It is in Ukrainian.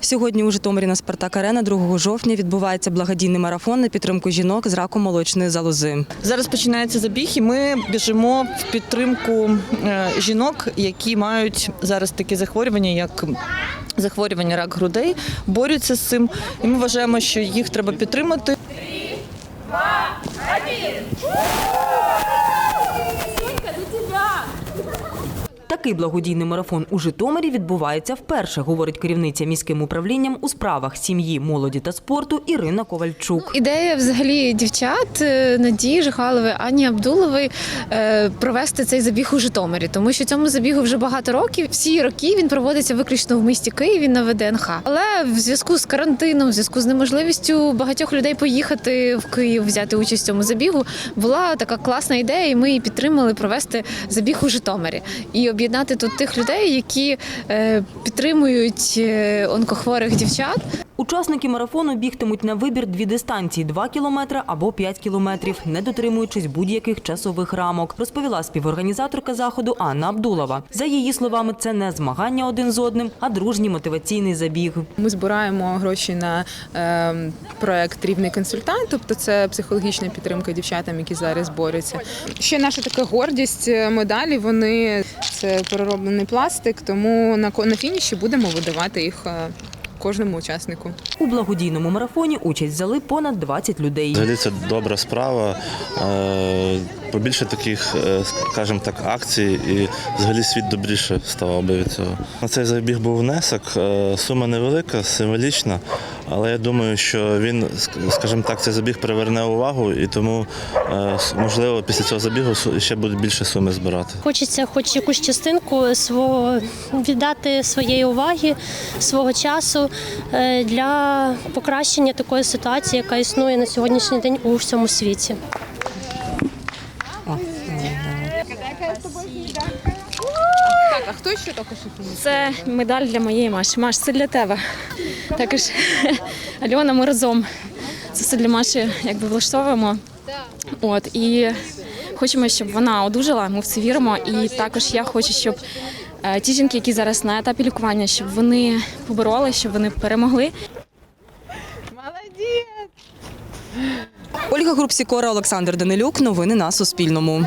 Сьогодні у Житомирі на Спартак Арена 2 жовтня відбувається благодійний марафон на підтримку жінок з раком молочної залози. Зараз починається забіг, і ми біжимо в підтримку е, жінок, які мають зараз такі захворювання, як захворювання рак грудей, борються з цим. І ми вважаємо, що їх треба підтримати. Такий благодійний марафон у Житомирі відбувається вперше, говорить керівниця міським управлінням у справах сім'ї, молоді та спорту Ірина Ковальчук. Ідея взагалі дівчат е, Надії Жихалової, Ані Абдулової е, провести цей забіг у Житомирі, тому що цьому забігу вже багато років. Всі роки він проводиться виключно в місті Києві на ВДНХ. Але в зв'язку з карантином, в зв'язку з неможливістю багатьох людей поїхати в Київ, взяти участь в цьому забігу, була така класна ідея, і ми її підтримали провести забіг у Житомирі і об'єднати тут тих людей, які е, підтримують е, онкохворих дівчат. Учасники марафону бігтимуть на вибір дві дистанції 2 кілометри або 5 кілометрів, не дотримуючись будь-яких часових рамок, розповіла співорганізаторка заходу Анна Абдулова. За її словами, це не змагання один з одним, а дружній мотиваційний забіг. Ми збираємо гроші на е, проект Рівний консультант, тобто це психологічна підтримка дівчатам, які зараз борються. Ще наша така гордість е, медалі. Вони це перероблений пластик, тому на на фініші будемо видавати їх е, кожному учаснику. У благодійному марафоні участь взяли понад 20 людей. Взагалі це добра справа. Побільше таких, е, скажімо так, акцій, і взагалі світ добріше ставав би від цього. На цей забіг був внесок. е, Сума невелика, символічна, але я думаю, що він, ск- скажімо так, цей забіг приверне увагу, і тому е, можливо після цього забігу ще будуть більше суми збирати. Хочеться хоч якусь частинку свого віддати своєї уваги, свого часу для покращення такої ситуації, яка існує на сьогоднішній день у всьому світі. Так, а хто ще що Це медаль для моєї Маші. Маш, це для тебе. Також Альона, ми разом це все для Маші якби влаштовуємо. От і хочемо, щоб вона одужала. Ми в це віримо. І також я хочу, щоб е, ті жінки, які зараз на етапі лікування, щоб вони побороли, щоб вони перемогли. Ольга Групсікора, Олександр Данилюк. Новини на Суспільному.